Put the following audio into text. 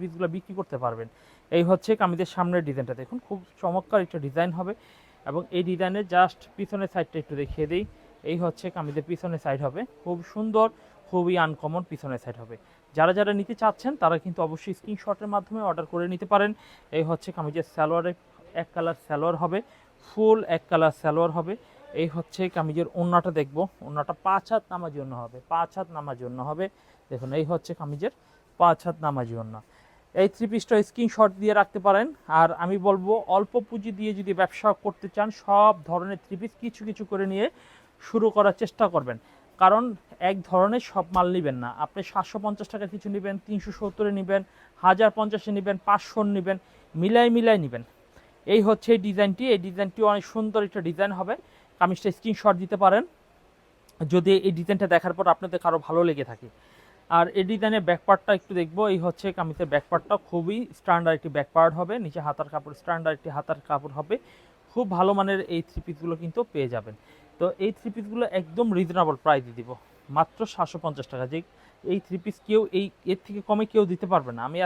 পিসগুলো বিক্রি করতে পারবেন। এই হচ্ছে কামিজের সামনের ডিজাইনটা। দেখুন, খুব চমৎকার একটা ডিজাইন হবে এবং এই ডিজাইনের জাস্ট পিছনের সাইডটা একটু দেখিয়ে দিই। এই হচ্ছে কামিজের পিছনের সাইড হবে। খুব সুন্দর, খুবই আনকমন পিছনের সাইড হবে। যারা যারা নিতে চাচ্ছেন, তারা কিন্তু অবশ্যই স্ক্রিনশটের মাধ্যমে অর্ডার করে নিতে পারেন। এই হচ্ছে কামিজের সালোয়ারের এক কালার স্যালোয়ার হবে, ফুল এক কালার স্যালোয়ার হবে। এই হচ্ছে কামিজের ওন্নাটা দেখব। ওন্নাটা পাঁচ হাত নামার জন্য হবে, পাঁচ হাত নামার জন্য হবে। দেখুন, এই হচ্ছে কামিজের পাঁচ হাত নামার জন্য এই থ্রি পিসটা স্ক্রিনশট দিয়ে রাখতে পারেন। আর আমি বলব, অল্প পুঁজি দিয়ে যদি ব্যবসা করতে চান, সব ধরনের থ্রি পিস কিছু কিছু করে নিয়ে শুরু করার চেষ্টা করবেন। কারণ এক ধরনের সব মাল নেবেন না। আপনি সাতশো পঞ্চাশ টাকা কিছু নেবেন, তিনশো সত্তরে নেবেন, হাজার পঞ্চাশে নেবেন, পাঁচশো নেবেন, মিলাই মিলাই নেবেন। এই হচ্ছে এই ডিজাইনটি। এই ডিজাইনটি অনেক সুন্দর একটা ডিজাইন হবে। কামিজটা স্ক্রিনশট দিতে পারেন। যদি এই ডিজাইনটা দেখার পর আপনাদের কারও ভালো লেগে থাকে। আর এই ডিজাইনের ব্যাকপার্টটা একটু দেখব। এই হচ্ছে কামিজের ব্যাকপার্টটা খুবই স্ট্যান্ডার্ড একটি ব্যাকপার্ট হবে। নিচে হাতার কাপড় স্ট্যান্ডার্ড একটি হাতার কাপড় হবে। খুব ভালো মানের এই থ্রি পিসগুলো কিন্তু পেয়ে যাবেন। তো এই থ্রি পিসগুলো একদম রিজনেবল প্রাইসে দিব। মাত্র সাতশো পঞ্চাশ টাকা। যে এই থ্রি পিস কেউ, এই এর থেকে কমে কেউ দিতে পারবে না। আমি